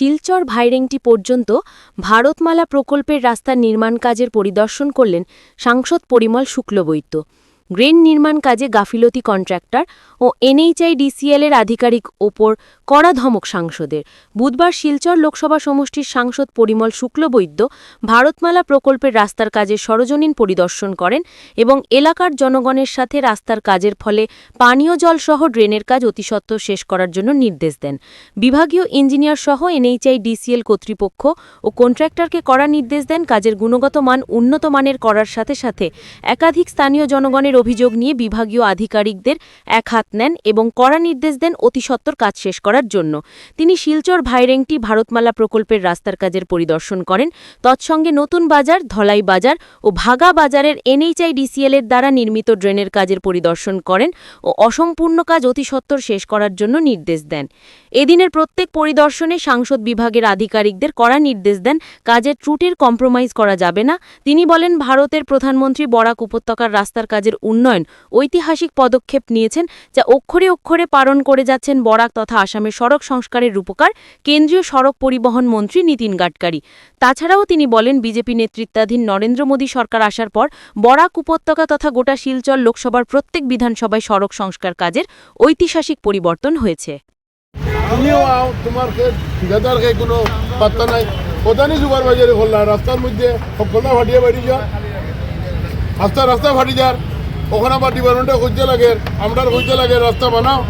শিলচর ভাইরেংটি পর্যন্ত ভারতমালা প্রকল্পের রাস্তার নির্মাণ কাজের পরিদর্শন করলেন সাংসদ পরিমল শুক্লবৈদ্য। গ্রেন নির্মাণ কাজে গাফিলতি কন্ট্রাক্টর ও এনএইচআইডিসিএল এর আধিকারিক ওপর কড়া ধমক সাংসদের। বুধবার শিলচর লোকসভা সমষ্টির সাংসদ পরিমল শুক্লবৈদ্য ভারতমালা প্রকল্পের রাস্তার কাজে সরজনীন পরিদর্শন করেন এবং এলাকার জনগণের সাথে রাস্তার কাজের ফলে পানীয় জল সহ ড্রেনের কাজ অতিসত্ত্ব শেষ করার জন্য নির্দেশ দেন। বিভাগীয় ইঞ্জিনিয়ার সহ এনএইচআই ডিসিএল কর্তৃপক্ষ ও কন্ট্রাক্টরকে কড়া নির্দেশ দেন কাজের গুণগত মান উন্নত মানের করার সাথে সাথে একাধিক স্থানীয় জনগণের অভিযোগ নিয়ে বিভাগীয় আধিকারিকদের এক হাত নেন এবং কড়া নির্দেশ দেন অতিসত্বর কাজ শেষ করার জন্য। তিনি শিলচর ভাইরেংটি ভারতমালা প্রকল্পের রাস্তার কাজের পরিদর্শন করেন। তৎসঙ্গে নতুন বাজার, ধলাই বাজার ও ভাগা বাজারের এনএইচআই ডিসিএল এর দ্বারা নির্মিত ড্রেনের কাজের পরিদর্শন করেন ও অসম্পূর্ণ কাজ অতিসত্বর শেষ করার জন্য নির্দেশ দেন। এদিনের প্রত্যেক পরিদর্শনে সাংসদ বিভাগের আধিকারিকদের কড়া নির্দেশ দেন, কাজের ত্রুটির কম্প্রোমাইজ করা যাবে না। তিনি বলেন, ভারতের প্রধানমন্ত্রী বরাক উপত্যকার রাস্তার কাজের উন্নয়ন ঐতিহাসিক পদক্ষেপ নিয়েছেন যা অক্ষরে অক্ষরে পালন করে যাচ্ছেন বরাক তথা আসামের সড়ক সংস্কারের রূপকার কেন্দ্রীয় সড়ক পরিবহন মন্ত্রী নীতিন গাডকারি। তাছাড়াও তিনি বলেন, বিজেপি নেতৃত্বাধীন নরেন্দ্র মোদী সরকার আসার পর বরাক উপত্যকা তথা গোটা শিলচর লোকসভার প্রত্যেক বিধানসভায় সড়ক সংস্কার কাজের ঐতিহাসিক পরিবর্তন হয়েছে। রাস্তার মধ্যে যা। রাস্তা রাস্তা ফাটি যার। ওখানে আবার ডিপার্টমেন্টে খুঁজতে লাগে আমরা খুঁজতে লাগে রাস্তা বানাও।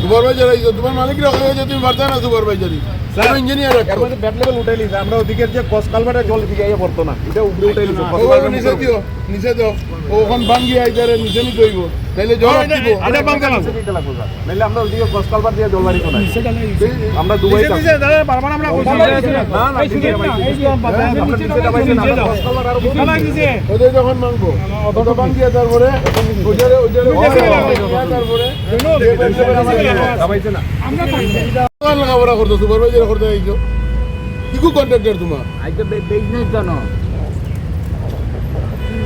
সুপারভাইজার আইছো তোমার মালিকরা হয়ে গেছে তুমি পারতে না সুপারভাইজারি? তুমি ইঞ্জিনিয়ার এর রাখো মধ্যে ব্যাট লেভেল উঠাই লিছে আমরা ওদিকে যে কস কালভার্টে জল দিকে আইয়া পড়তো না এটা উপরে উঠাই লিছে নিচে দিও নিচে দাও। ওখান ভাঙ্গি আইতারে নিচে নি তাইলে জল দিব। এটা বাঙ্কা লাগবে। নাইলে আমরা ওদিকে কস কালভার দিয়ে জল বাড়ি কোনা আমরা দুবাই যাব না না নিচে আমরা নিচে পাইছি না কস কালভার আর ওদের যখন মাংবো অত ভাঙ্গিয়া তারপরে ওজারে ওজারে তারপরে দাবাইছে না। দোকান লেখাপড়া করতো সুপারভাইজার করতে আইছো। কিকু কন্ট্রাক্টর তোমার আজকে বিজনেস জানো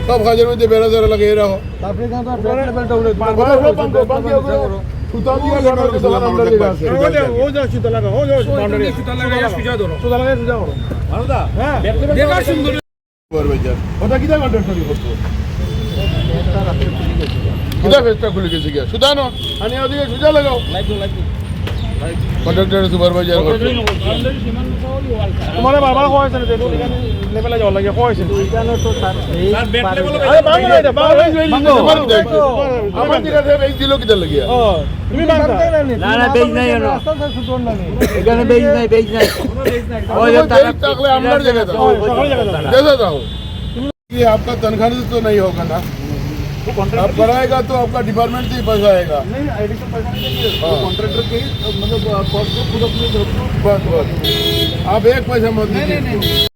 সব কাজের মধ্যে বেড়া জেরা লাগে এরা তারপরে কেন তো ব্যাট লেভেলটা উড়ে সুতা দিয়ে লাগানোর কিছু আমরা লেগে আছে সুপারভাইজার ওটা কিটা কন্ট্রাক্টরি করতো কিটা ফেসটা খুলে গেছে গিয়া সুতা নো আনি ওদিকে সুজা লাগাও কন্ট্রাক্টর সুপারভাইজার করতো তোমারে বারবার কইছে না দেখো এখানে লেভেলে যাওয়া লাগে কইছে আমার দিকে এই দিল কিটা লাগিয়া তুমি বাঙ্কা না না বেজ নাই এনো এখানে বেজ নাই বেজ নাই ওই যে তারা থাকলে আমার জায়গা দাও সকালে জায়গা দাও जैसा था हो ये आपका तनख्वाह से तो नहीं होगा ना आप कराएगा तो आपका डिपार्टमेंट से ही पैसा आएगा। नहीं एडिशनल पैसा नहीं चाहिए। कॉन्ट्रेक्टर कॉन्ट्रैक्टर के मतलब कॉस्ट को खुद अपने बस बस। आप एक पैसा मत दीजिए।